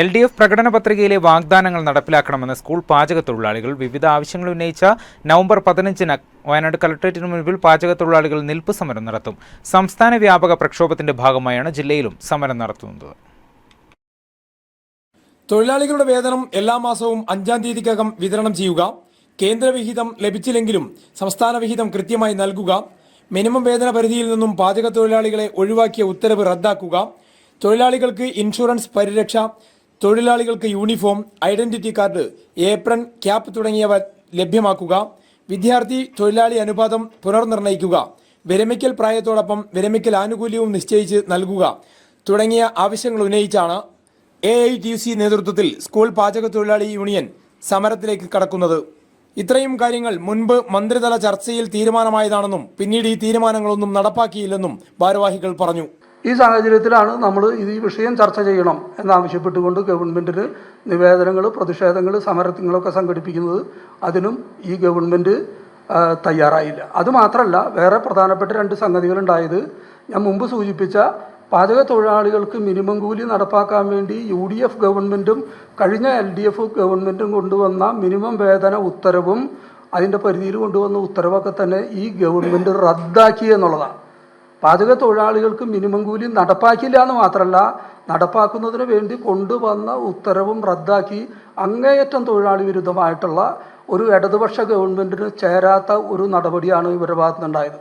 L D F പ്രകടന പത്രികയിലെ വാഗ്ദാനങ്ങൾ നടപ്പിലാക്കണമെന്ന് school പാചക തൊഴിലാളികൾ വിവിധ ആവശ്യങ്ങൾ ഉന്നയിച്ച നവംബർ പതിനഞ്ചിന് വയനാട് കലക്ട്രേറ്റിന് മുൻപിൽ പാചക തൊഴിലാളികൾ നിൽപ്പ് സമരം നടത്തും. സംസ്ഥാന വ്യാപക പ്രക്ഷോഭത്തിന്റെ ഭാഗമായാണ് ജില്ലയിലും സമരം നടത്തുന്നത്. തൊഴിലാളികളുടെ വേതനം എല്ലാ മാസവും അഞ്ചാം തീയതിക്കകം വിതരണം ചെയ്യുക കേന്ദ്രവിഹിതം ലഭിച്ചില്ലെങ്കിലും സംസ്ഥാന വിഹിതം കൃത്യമായി നൽകുക മിനിമം വേതന പരിധിയിൽ നിന്നും പാചക തൊഴിലാളികളെ ഒഴിവാക്കിയ ഉത്തരവ് റദ്ദാക്കുക തൊഴിലാളികൾക്ക് ഇൻഷുറൻസ് പരിരക്ഷ തൊഴിലാളികൾക്ക് uniform identity card apron cap തുടങ്ങിയവ ലഭ്യമാക്കുക. വിദ്യാർത്ഥി തൊഴിലാളി അനുപാതം പുനർനിർണയിക്കുക വിരമിക്കൽ പ്രായത്തോടൊപ്പം വിരമിക്കൽ ആനുകൂല്യവും നിശ്ചയിച്ച് നൽകുക തുടങ്ങിയ ആവശ്യങ്ങൾ ഉന്നയിച്ചാണ് എ ഐ ടി സി നേതൃത്വത്തിൽ സ്കൂൾ പാചക തൊഴിലാളി യൂണിയൻ സമരത്തിലേക്ക് കടക്കുന്നത്. ഇത്രയും കാര്യങ്ങൾ മുൻപ് മന്ത്രിതല ചർച്ചയിൽ തീരുമാനമായതാണെന്നും പിന്നീട് ഈ തീരുമാനങ്ങളൊന്നും നടപ്പാക്കിയില്ലെന്നും ഭാരവാഹികൾ പറഞ്ഞു. ഈ സാഹചര്യത്തിലാണ് നമ്മൾ ഈ വിഷയം ചർച്ച ചെയ്യണം എന്നാവശ്യപ്പെട്ടുകൊണ്ട് ഗവൺമെന്റിന് നിവേദനങ്ങൾ പ്രതിഷേധങ്ങൾ സമരങ്ങളൊക്കെ സംഘടിപ്പിക്കുന്നത് അതിനും ഈ ഗവൺമെന്റ് തയ്യാറായില്ല. അതുമാത്രമല്ല വേറെ പ്രധാനപ്പെട്ട രണ്ട് സംഗതികളുണ്ടായത് ഞാൻ മുമ്പ് സൂചിപ്പിച്ച പാചക തൊഴിലാളികൾക്ക് മിനിമം കൂലി നടപ്പാക്കാൻ വേണ്ടി യു ഡി എഫ് ഗവൺമെന്റും കഴിഞ്ഞ എൽ ഡി എഫ് ഗവൺമെന്റും കൊണ്ടുവന്ന മിനിമം വേതന ഉത്തരവും അതിന്റെ പരിധിയിൽ കൊണ്ടുവന്ന ഉത്തരവൊക്കെ തന്നെ ഈ ഗവൺമെന്റ് റദ്ദാക്കി എന്നുള്ളതാണ്. പാചക തൊഴിലാളികൾക്ക് മിനിമം കൂലി നടപ്പാക്കില്ല എന്ന് മാത്രമല്ല നടപ്പാക്കുന്നതിന് വേണ്ടി കൊണ്ടുവന്ന ഉത്തരവും റദ്ദാക്കി അങ്ങേയറ്റം തൊഴിലാളി വിരുദ്ധമായിട്ടുള്ള ഒരു ഇടതുപക്ഷ ഗവൺമെന്റിന് ചേരാത്ത ഒരു നടപടിയാണ് ഇവരുടെ ഭാഗത്തുനിന്നുണ്ടായത്.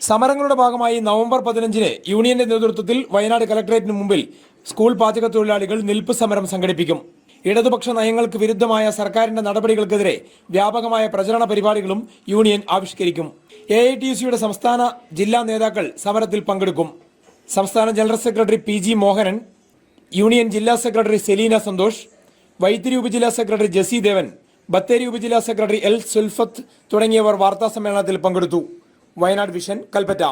സമരങ്ങളുടെ ഭാഗമായി നവംബർ പതിനഞ്ചിന് യൂണിയന്റെ നേതൃത്വത്തിൽ വയനാട് കലക്ടറേറ്റിന് മുമ്പിൽ സ്കൂൾ പാചക തൊഴിലാളികൾ നിൽപ്പ് സമരം സംഘടിപ്പിക്കും. ഇടതുപക്ഷ നയങ്ങൾക്ക് വിരുദ്ധമായ സർക്കാരിന്റെ നടപടികൾക്കെതിരെ വ്യാപകമായ പ്രചരണ പരിപാടികളും യൂണിയൻ ആവിഷ്കരിക്കും. എ ഐ ടി സിയുടെ സംസ്ഥാന ജില്ലാ നേതാക്കൾ സമരത്തിൽ പങ്കെടുക്കും. സംസ്ഥാന general secretary P G Mohanan union ജില്ലാ സെക്രട്ടറി സെലീന സന്തോഷ് വൈത്തിരി ഉപജില്ലാ സെക്രട്ടറി ജസി ദേവൻ ബത്തേരി ഉപജില്ലാ സെക്രട്ടറി എൽ സുൽഫത്ത് തുടങ്ങിയവർ വാർത്താ സമ്മേളനത്തിൽ പങ്കെടുത്തു. വയനാട് വിഷൻ കൽപ്പറ്റ.